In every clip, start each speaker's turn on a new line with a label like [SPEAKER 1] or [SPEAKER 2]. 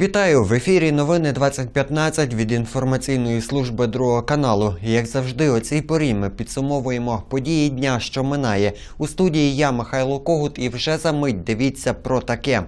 [SPEAKER 1] Вітаю в ефірі. Новини 2015 від інформаційної служби другого каналу. Як завжди, о цій порі ми підсумовуємо події дня, що минає. У студії я Михайло Когут, і вже за мить дивіться про таке.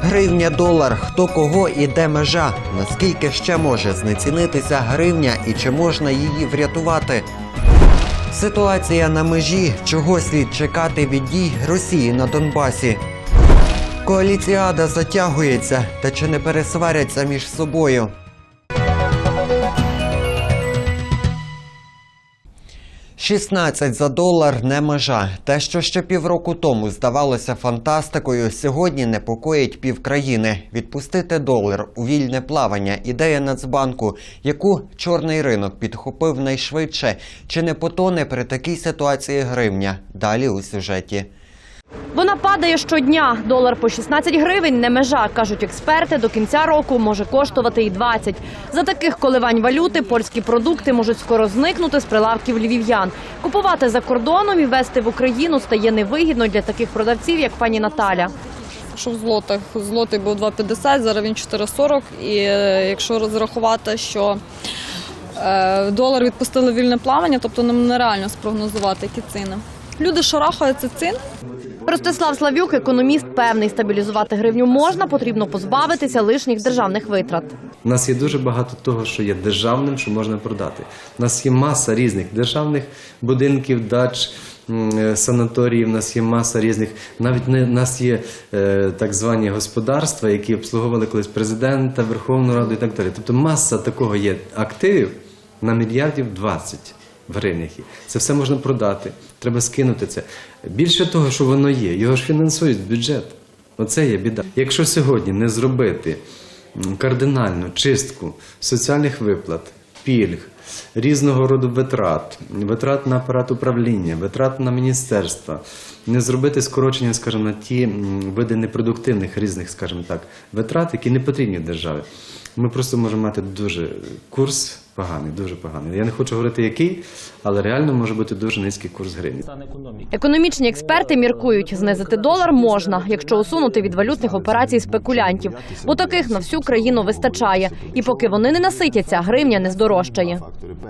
[SPEAKER 1] Гривня долар. Хто кого і де межа? Наскільки ще може знецінитися гривня і чи можна її врятувати? Ситуація на межі. Чого слід чекати від дій Росії на Донбасі? Коаліціада затягується, та чи не пересваряться між собою? «16 за долар не межа. Те, що ще півроку тому здавалося фантастикою, сьогодні непокоїть півкраїни. Відпустити долар у вільне плавання ідея Нацбанку, яку чорний ринок підхопив найшвидше. Чи не потоне при такій ситуації гривня? Далі у сюжеті.
[SPEAKER 2] Вона падає щодня. Долар по 16 гривень не межа, кажуть експерти. До кінця року може коштувати і 20. За таких коливань валюти польські продукти можуть скоро зникнути з прилавків львів'ян. Купувати за кордоном і везти в Україну стає невигідно для таких продавців, як пані Наталя.
[SPEAKER 3] Що в злотих? Злотий був 2,50, зараз він 4,40. І е, якщо розрахувати, що е, долар відпустили вільне плавання, тобто нам нереально спрогнозувати, які ціни. Люди шарахаються цін.
[SPEAKER 2] Ростислав Славюк, економіст, певний, стабілізувати гривню можна, потрібно позбавитися лишніх державних витрат.
[SPEAKER 4] У нас є дуже багато того, що є державним, що можна продати. У нас є маса різних державних будинків, дач, е, санаторіїв, у нас є маса різних. Навіть не, нас є е, так звані господарства, які обслуговували колись президента, Верховну Раду і так далі. Тобто маса такого є активів на мільярдів 20 в гривнях. Це все можна продати. Треба скинути це. Більше того, що воно є, його ж фінансують з бюджету. Оце є біда. Якщо сьогодні не зробити кардинальну чистку соціальних виплат, пільг, різного роду витрат, витрат на апарат управління, витрат на міністерства, не зробити скорочення, скажімо, на ті види непродуктивних різних, скажімо так, витрат, які не потрібні державі. Ми просто можемо мати дуже курс поганий, дуже поганий. Я не хочу говорити який, але реально може бути дуже низький курс гривні.
[SPEAKER 2] Економічні експерти міркують, знизити долар можна, якщо усунути від валютних операцій спекулянтів, бо таких на всю країну вистачає. І поки вони не наситяться, гривня не здорожчає.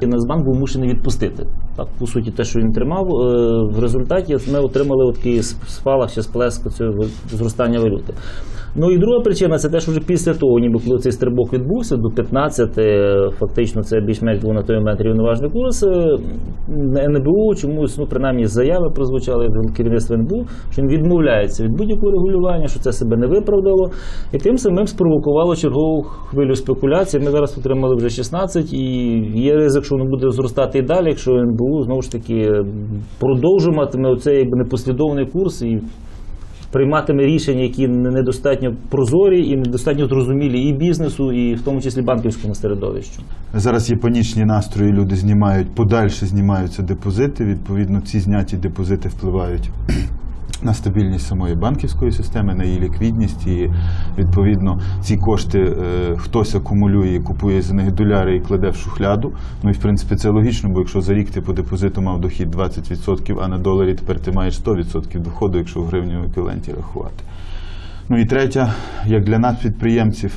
[SPEAKER 5] Нацбанк був мушений відпустити. Так, по суті, те, що він тримав, е, в результаті ми отримали такий спалах чи сплеск цього зростання валюти. Ну і друга причина це те, що вже після того, ніби коли цей стрибок відбувся, до 15, е, фактично це більш-менш був на той момент рівноважний курс. е, НБУ чомусь, ну принаймні заяви прозвучали від керівництва НБУ, що він відмовляється від будь-якого регулювання, що це себе не виправдало, і тим самим спровокувало чергову хвилю спекуляцій. Ми зараз отримали вже 16, і є ризик, що воно буде зростати і далі, якщо НБУ знову ж таки продовжуватиме оцей якби непослідовний курс і прийматиме рішення, які не- недостатньо прозорі і недостатньо зрозумілі і бізнесу, і в тому числі банківському середовищу.
[SPEAKER 6] Зараз є панічні настрої, люди знімають, подальше знімаються депозити. Відповідно, ці зняті депозити впливають на стабільність самої банківської системи, на її ліквідність. І відповідно ці кошти е, хтось акумулює, купує за них доляри і кладе в шухляду. Ну і в принципі це логічно, бо якщо за рік ти по депозиту мав дохід 20%, а на доларі тепер ти маєш 100% доходу, якщо в гривневому еквіваленті рахувати. Ну і третя, як для нас, підприємців,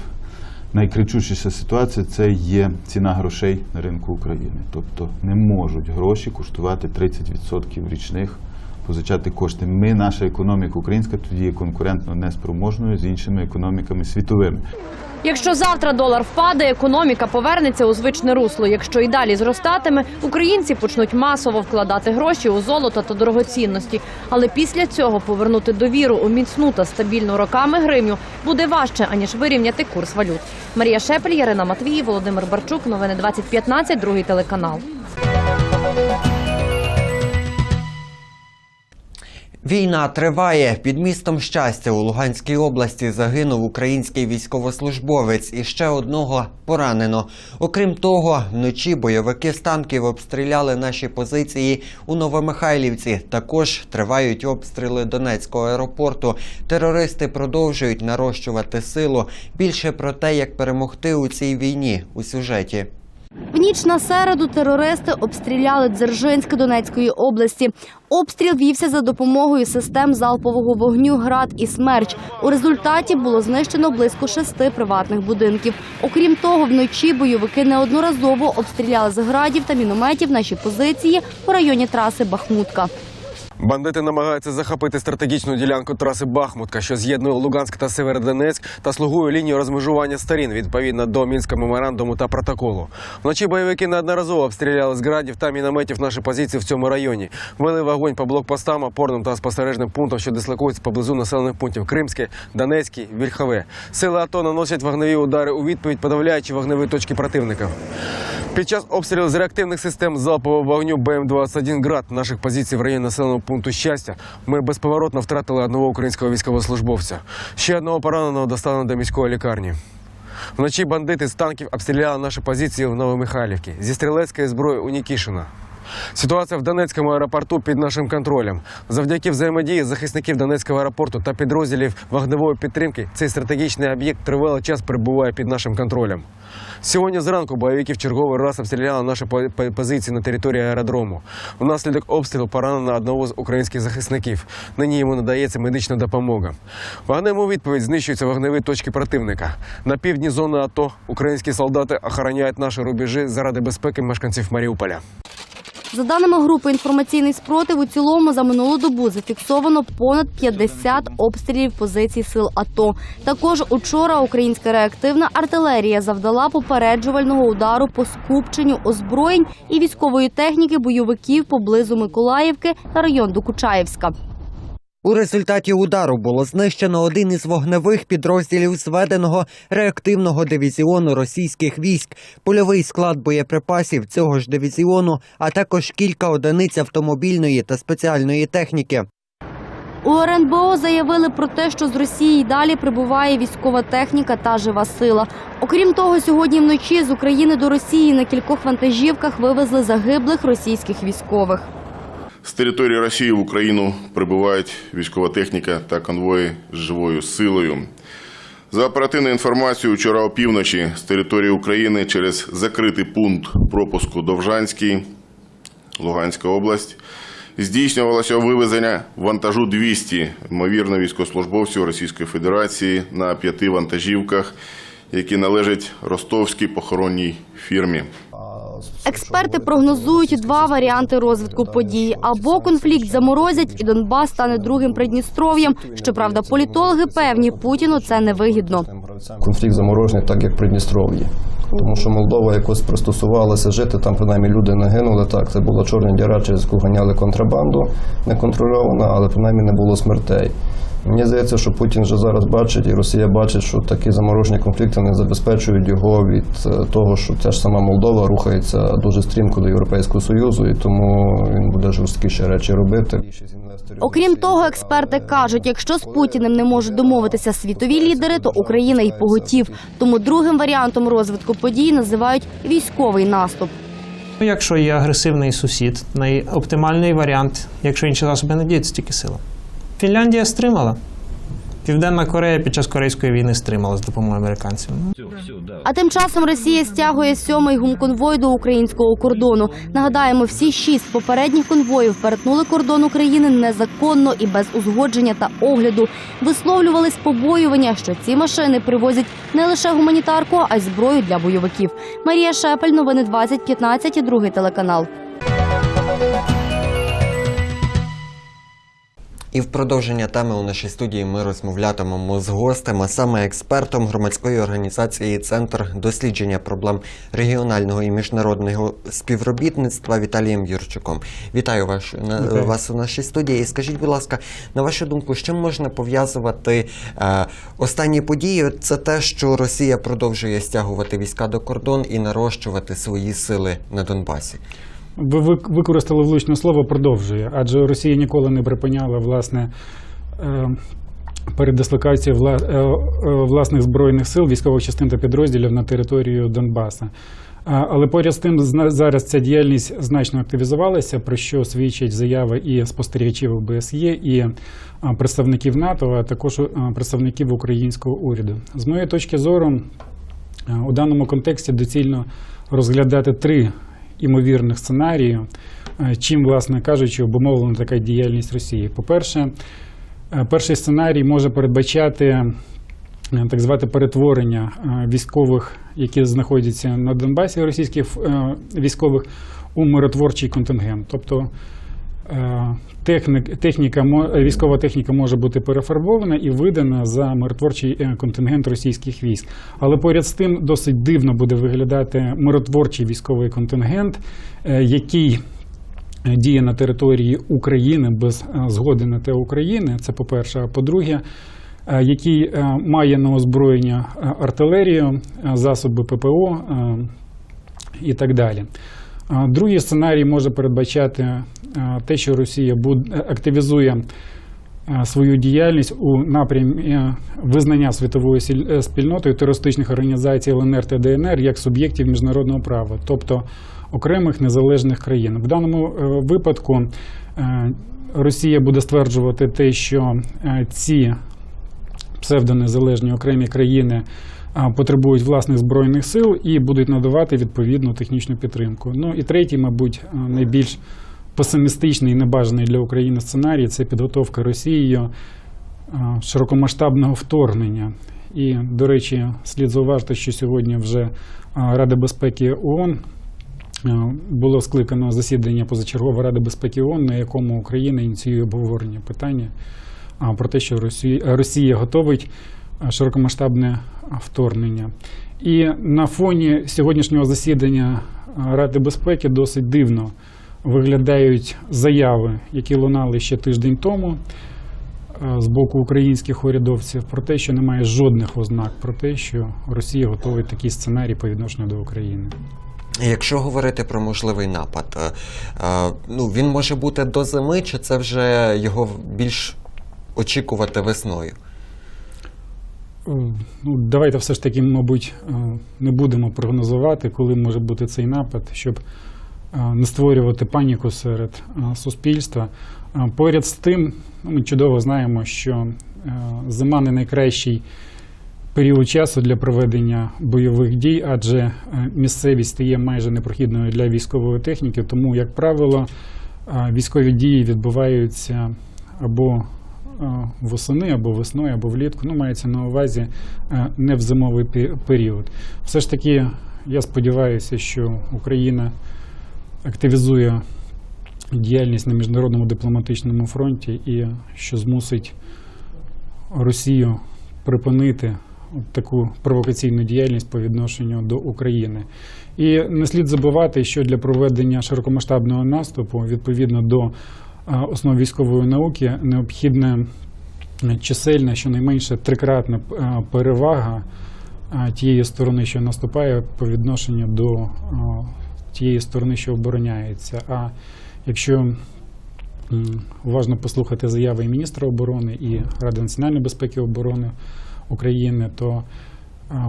[SPEAKER 6] найкричущіша ситуація це є ціна грошей на ринку України. Тобто не можуть гроші коштувати 30% річних, позичати кошти. Ми, наша економіка українська, тоді є конкурентно неспроможною з іншими економіками світовими.
[SPEAKER 2] Якщо завтра долар впаде, економіка повернеться у звичне русло. Якщо і далі зростатиме, українці почнуть масово вкладати гроші у золото та дорогоцінності. Але після цього повернути довіру у міцну та стабільну роками гривню буде важче аніж вирівняти курс валют. Марія Шепель, Ярина Матвій, Володимир Барчук. Новини 2015, другий телеканал.
[SPEAKER 1] Війна триває. Під містом щастя у Луганській області загинув український військовослужбовець і ще одного поранено. Окрім того, вночі бойовики з танків обстріляли наші позиції у Новомихайлівці. Також тривають обстріли Донецького аеропорту. Терористи продовжують нарощувати силу. Більше про те, як перемогти у цій війні у сюжеті.
[SPEAKER 7] В ніч на середу терористи обстріляли Дзержинськ Донецької області. Обстріл вівся за допомогою систем залпового вогню «Град» і «Смерч». У результаті було знищено близько шести приватних будинків. Окрім того, вночі бойовики неодноразово обстріляли з градів та мінометів наші позиції у районі траси Бахмутка.
[SPEAKER 8] Бандити намагаються захопити стратегічну ділянку траси Бахмутка, що з'єднує Луганськ та Северодонецьк та слугує лінію розмежування сторін відповідно до мінського меморандуму та протоколу. Вночі бойовики неодноразово обстріляли з градів та мінометів наші позиції в цьому районі. Вели вогонь по блокпостам, опорним та спостережним пунктам, що дислокуються поблизу населених пунктів Кримське, Донецьке, Вільхове. Сили АТО наносять вогневі удари у відповідь, подавляючи вогневі точки противника. Під час обстрілу з реактивних систем залпового вогню БМ-21 «Град» наших позицій в районі населеного пункту щастя ми безповоротно втратили одного українського військовослужбовця. Ще одного пораненого доставлено до міської лікарні. Вночі бандити з танків обстріляли наші позиції в Новомихайлівці зі стрілецької зброї у Нікішина. Ситуація в Донецькому аеропорту під нашим контролем. Завдяки взаємодії захисників Донецького аеропорту та підрозділів вогневої підтримки цей стратегічний об'єкт тривалий час перебуває під нашим контролем. Сьогодні зранку бойовики в черговий раз обстріляли наші по- по- позиції на території аеродрому. Внаслідок обстрілу поранено одного з українських захисників. Нині йому надається медична допомога. Вогнем у відповідь знищуються вогневі точки противника. На півдні зони АТО українські солдати охороняють наші рубежі заради безпеки мешканців Маріуполя.
[SPEAKER 7] За даними групи інформаційний спротив, у цілому за минулу добу зафіксовано понад 50 обстрілів позицій сил АТО. Також учора українська реактивна артилерія завдала попереджувального удару по скупченню озброєнь і військової техніки бойовиків поблизу Миколаївки та район Докучаєвська.
[SPEAKER 1] У результаті удару було знищено один із вогневих підрозділів зведеного реактивного дивізіону російських військ, польовий склад боєприпасів цього ж дивізіону, а також кілька одиниць автомобільної та спеціальної техніки.
[SPEAKER 7] У РНБО заявили про те, що з Росії далі прибуває військова техніка та жива сила. Окрім того, сьогодні вночі з України до Росії на кількох вантажівках вивезли загиблих російських військових.
[SPEAKER 9] З території Росії в Україну прибувають військова техніка та конвої з живою силою. За оперативною інформацією, вчора опівночі з території України через закритий пункт пропуску Довжанський, Луганська область, здійснювалося вивезення вантажу 200, ймовірно, військовослужбовців Російської Федерації на п'яти вантажівках, які належать ростовській похоронній фірмі.
[SPEAKER 7] Експерти прогнозують два варіанти розвитку подій: або конфлікт заморозять, і Донбас стане другим Придністров'ям. Щоправда, політологи певні Путіну це невигідно.
[SPEAKER 10] Конфлікт заморожений, так як в Придністров'ї. Тому що Молдова якось пристосувалася жити, там принаймні люди не гинули. Так, це була чорна діра, через яку ганяли контрабанду неконтрольована, але принаймні не було смертей. Мені здається, що Путін вже зараз бачить, і Росія бачить, що такі заморожені конфлікти не забезпечують його від е, того, що ця ж сама Молдова рухається дуже стрімко до Європейського Союзу, і тому він буде жорсткіші речі робити.
[SPEAKER 7] Окрім того, експерти кажуть, якщо з Путіним не можуть домовитися світові лідери, то Україна й поготів. Тому другим варіантом розвитку подій називають військовий наступ.
[SPEAKER 11] Ну, Якщо є агресивний сусід, найоптимальний варіант, якщо інші засоби не діють, це тільки сила. Фінляндія стримала. Південна Корея під час Корейської війни стримала з допомогою американців. Ну,
[SPEAKER 7] А тим часом Росія стягує сьомий гумконвой до українського кордону. Нагадаємо, всі шість попередніх конвоїв перетнули кордон України незаконно і без узгодження та огляду. Висловлювались побоювання, що ці машини привозять не лише гуманітарку, а й зброю для бойовиків. Марія Шепель, новини 2015 і другий телеканал.
[SPEAKER 1] І в продовження теми у нашій студії ми розмовлятимемо з гостем, а саме експертом громадської організації Центр дослідження проблем регіонального і міжнародного співробітництва Віталієм Юрчуком. Вітаю вас, на, вас у нашій студії. І скажіть, будь ласка, на вашу думку, з чим можна пов'язувати е, останні події? Це те, що Росія продовжує стягувати війська до кордон і нарощувати свої сили на Донбасі.
[SPEAKER 12] Ви використали влучне слово продовжує, адже Росія ніколи не припиняла власне. е, Передислокацію е, е, власних збройних сил, військових частин та підрозділів на територію Донбаса. Але поряд з тим зараз ця діяльність значно активізувалася, про що свідчать заяви і спостерігачів ОБСЄ, і представників НАТО, а також представників українського уряду. З моєї точки зору, У даному контексті доцільно розглядати три імовірних сценарії, е, чим, власне кажучи, обумовлена така діяльність Росії. По-перше, е, перший сценарій може передбачати е, так зване перетворення військових, які знаходяться на Донбасі, російських військових, у миротворчий контингент. Тобто е, техніка, е, військова техніка може бути перефарбована і видана за миротворчий е, контингент російських військ. Але поряд з тим досить дивно буде виглядати миротворчий військовий контингент, е, який діє на території України без згоди на те України. Це по-перше. А по-друге, який має на озброєння артилерію, засоби ППО і так далі. Другий сценарій може передбачати те, що Росія активізує свою діяльність у напрямі визнання світовою е, спільнотою терористичних організацій ЛНР та ДНР як суб'єктів міжнародного права, тобто окремих незалежних країн. В даному е, випадку е, Росія буде стверджувати те, що ці псевдонезалежні окремі країни потребують власних збройних сил і будуть надавати відповідну технічну підтримку. Ну і третій, мабуть, найбільш песимістичний і небажаний для України сценарій це підготовка Росією широкомасштабного вторгнення. І, до речі, слід зауважити, що сьогодні вже Рада безпеки ООН було скликано засідання позачергової Ради безпеки ООН, на якому Україна ініціює обговорення питання про те, що Росія, готовить широкомасштабне вторгнення. І на фоні сьогоднішнього засідання Ради безпеки досить дивно виглядають заяви, які лунали ще тиждень тому з боку українських урядовців про те, що немає жодних ознак про те, що Росія готовить такий сценарій по відношенню до України.
[SPEAKER 1] Якщо говорити про можливий напад, е, е, ну він може бути до зими, чи це вже його більш очікувати весною?
[SPEAKER 12] Ну, давайте все ж таки, мабуть, е, не будемо прогнозувати, коли може бути цей напад, щоб е, не створювати паніку серед е, суспільства. Поряд з тим, ну, ми чудово знаємо, що зима не найкращий період часу для проведення бойових дій, адже місцевість стає майже непрохідною для військової техніки, тому, як правило, військові дії відбуваються або восени, або весною, або влітку. Ну, мається на увазі е, не в зимовий період. Все ж таки, я сподіваюся, що Україна активізує діяльність на міжнародному дипломатичному фронті і що змусить Росію припинити таку провокаційну діяльність по відношенню до України. І не слід забувати, що для проведення широкомасштабного наступу відповідно до основ військової науки необхідна е, чисельна, щонайменше трикратна перевага тієї сторони, що наступає, по відношенню до тієї сторони, що обороняється. А якщо уважно послухати заяви і міністра оборони і Ради національної безпеки і оборони України, то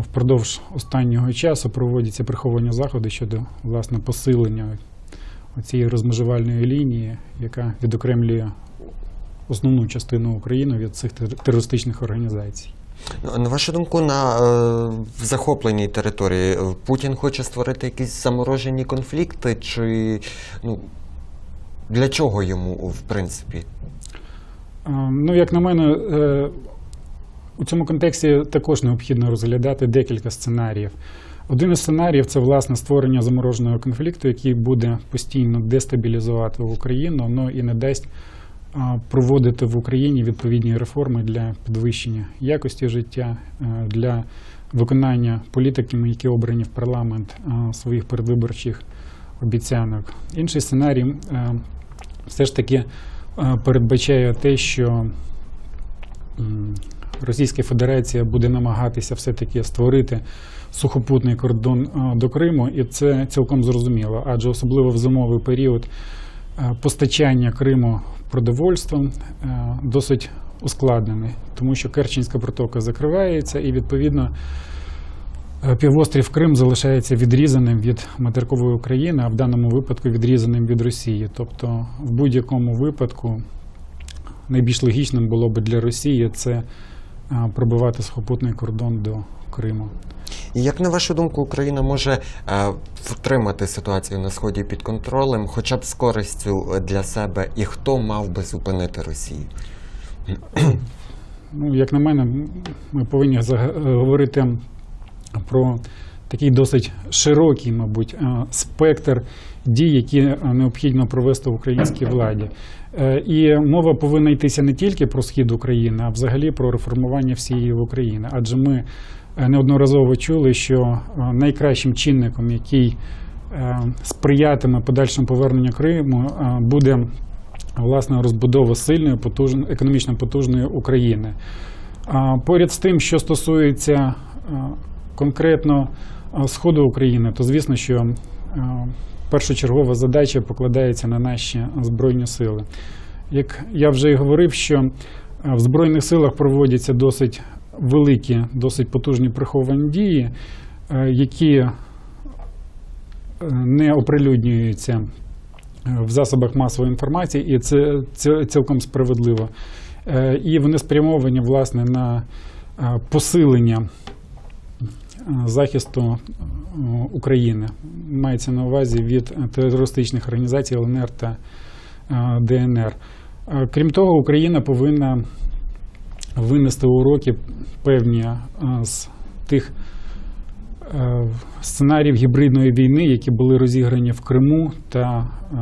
[SPEAKER 12] впродовж останнього часу проводяться приховані заходи щодо власне посилення цієї розмежувальної лінії, яка відокремлює основну частину України від цих терористичних організацій.
[SPEAKER 1] Ну, На вашу думку, на е, захопленій території е, Путін хоче створити якісь заморожені конфлікти, чи ну для чого йому, в принципі?
[SPEAKER 12] А, Ну, як на мене, е, у цьому контексті також необхідно розглядати декілька сценаріїв. Один із сценаріїв це власне створення замороженого конфлікту, який буде постійно дестабілізувати Україну, але і не дасть проводити в Україні відповідні реформи для підвищення якості життя, е, для виконання політиками, які обрані в парламент а, своїх передвиборчих обіцянок. Інший сценарій е, все ж таки е, передбачає те, що Російська Федерація буде намагатися все-таки створити сухопутний кордон е, до Криму, і це цілком зрозуміло, адже особливо в зимовий період е, постачання Криму продовольством е, досить ускладнене, тому що Керченська протока закривається, і відповідно півострів Крим залишається відрізаним від материкової України, а в даному випадку відрізаним від Росії. Тобто, в будь-якому випадку найбільш логічним було б для Росії це пробивати сухопутний кордон до Криму.
[SPEAKER 1] І як на вашу думку, Україна може е, втримати ситуацію на сході під контролем, хоча б з користю для себе, і хто мав би зупинити Росію?
[SPEAKER 12] Ну, як на мене, ми повинні е, говорити про такий досить широкий, мабуть, е, спектр дій, які е, необхідно провести в українській владі. Е, І мова повинна йтися не тільки про схід України, а взагалі про реформування всієї України. Адже ми неодноразово чули, що найкращим чинником, який сприятиме подальшому поверненню Криму, буде власне розбудова сильної, потужної, економічно потужної України. Поряд з тим, що стосується конкретно сходу України, то звісно, що е, першочергова задача покладається на наші збройні сили. Як я вже і говорив, що е, в збройних силах проводяться досить великі, досить потужні приховані дії, е, які е, не оприлюднюються е, в засобах масової інформації, і це, цілком справедливо. Е, І вони спрямовані власне на е, посилення е, захисту е, України. Мається на увазі від терористичних організацій ЛНР та е, ДНР. Е, Крім того, Україна повинна винести уроки певні е, з тих е, сценаріїв гібридної війни, які були розіграні в Криму та е,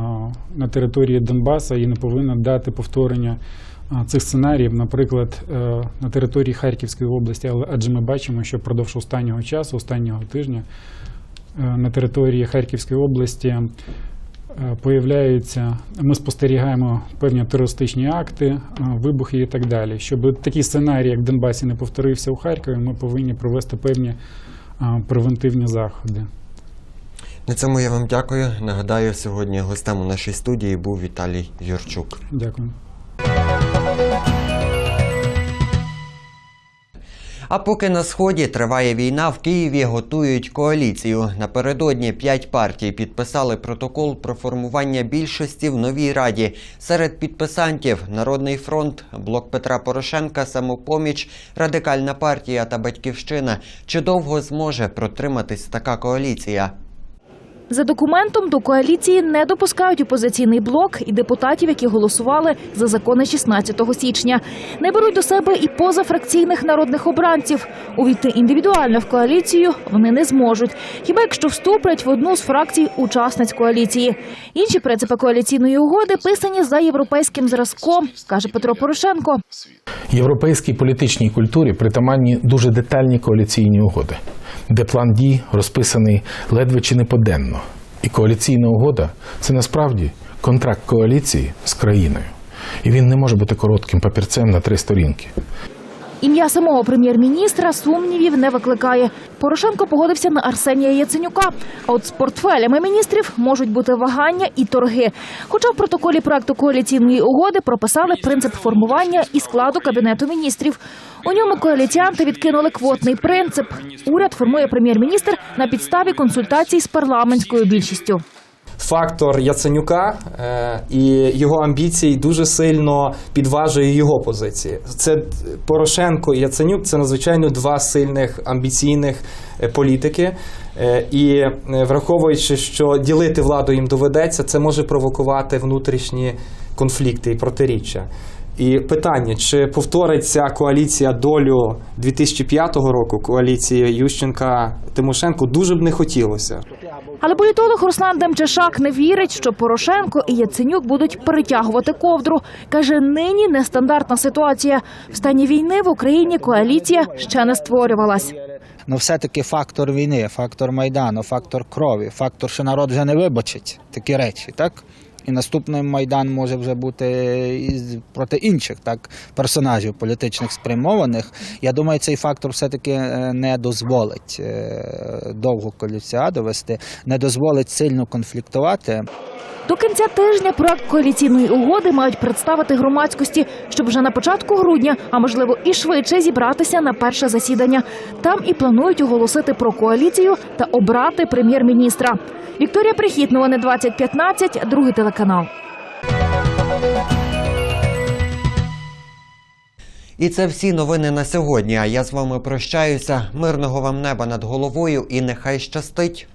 [SPEAKER 12] на території Донбаса, і не повинна дати повторення е, цих сценаріїв, наприклад, е, на території Харківської області. Але адже ми бачимо, що впродовж останнього часу, останнього тижня, е, на території Харківської області е, появляються, ми спостерігаємо певні терористичні акти, вибухи і так далі. Щоб такий сценарій, як в Донбасі, не повторився у Харкові, ми повинні провести певні превентивні заходи.
[SPEAKER 1] На цьому я вам дякую. Нагадаю, сьогодні гостем у нашій студії був Віталій Юрчук.
[SPEAKER 12] Дякую.
[SPEAKER 1] А поки на сході триває війна, в Києві готують коаліцію. Напередодні п'ять партій підписали протокол про формування більшості в новій раді. Серед підписантів Народний фронт, блок Петра Порошенка, самопоміч, радикальна партія та батьківщина. Чи довго зможе протриматись така коаліція?
[SPEAKER 13] За документом до коаліції не допускають опозиційний блок і депутатів, які голосували за закони 16 січня. Не беруть до себе і позафракційних народних обранців. Увійти індивідуально в коаліцію вони не зможуть. Хіба якщо вступлять в одну з фракцій учасниць коаліції? Інші принципи коаліційної угоди писані за європейським зразком, каже Петро Порошенко.
[SPEAKER 14] Європейській політичній культурі притаманні дуже детальні коаліційні угоди, де план дій розписаний ледве чи не поденно. І коаліційна угода це насправді контракт коаліції з країною. І він не може бути коротким папірцем на три сторінки.
[SPEAKER 13] Ім'я самого прем'єр-міністра сумнівів не викликає. Порошенко погодився на Арсенія Яценюка. А от з портфелями міністрів можуть бути вагання і торги. Хоча в протоколі проекту коаліційної угоди прописали принцип формування і складу кабінету міністрів. У ньому коаліціянти відкинули квотний принцип. Уряд формує прем'єр-міністр на підставі консультацій з парламентською більшістю.
[SPEAKER 15] Фактор Яценюка е, і його амбіції дуже сильно підважує його позиції. Це Порошенко і Яценюк це надзвичайно два сильних амбіційних е, політики. Е, І враховуючи, що ділити владу їм доведеться, це може провокувати внутрішні конфлікти і протиріччя. І питання, чи повториться коаліція долю 2005 року, коаліції Ющенка Тимошенко, дуже б не хотілося.
[SPEAKER 13] Але політолог Руслан Демчешак не вірить, що Порошенко і Яценюк будуть перетягувати ковдру. Каже, нині нестандартна ситуація. В стані війни в Україні коаліція ще не створювалась.
[SPEAKER 16] Ну, все-таки фактор війни, фактор майдану, фактор крові, фактор, що народ вже не вибачить такі речі, так? І наступний майдан може вже бути проти інших так персонажів політичних спрямованих. Я думаю, цей фактор все-таки е, не дозволить е, довго коаліціаду вести, не дозволить сильно конфліктувати.
[SPEAKER 13] До кінця тижня проект коаліційної угоди мають представити громадськості, щоб вже на початку грудня, а можливо і швидше зібратися на перше засідання. Там і планують оголосити про коаліцію та обрати прем'єр-міністра. Вікторія Прихітнова, не 2015, другий телеканал.
[SPEAKER 1] І це всі новини на сьогодні. А я з вами прощаюся. Мирного вам неба над головою і нехай щастить.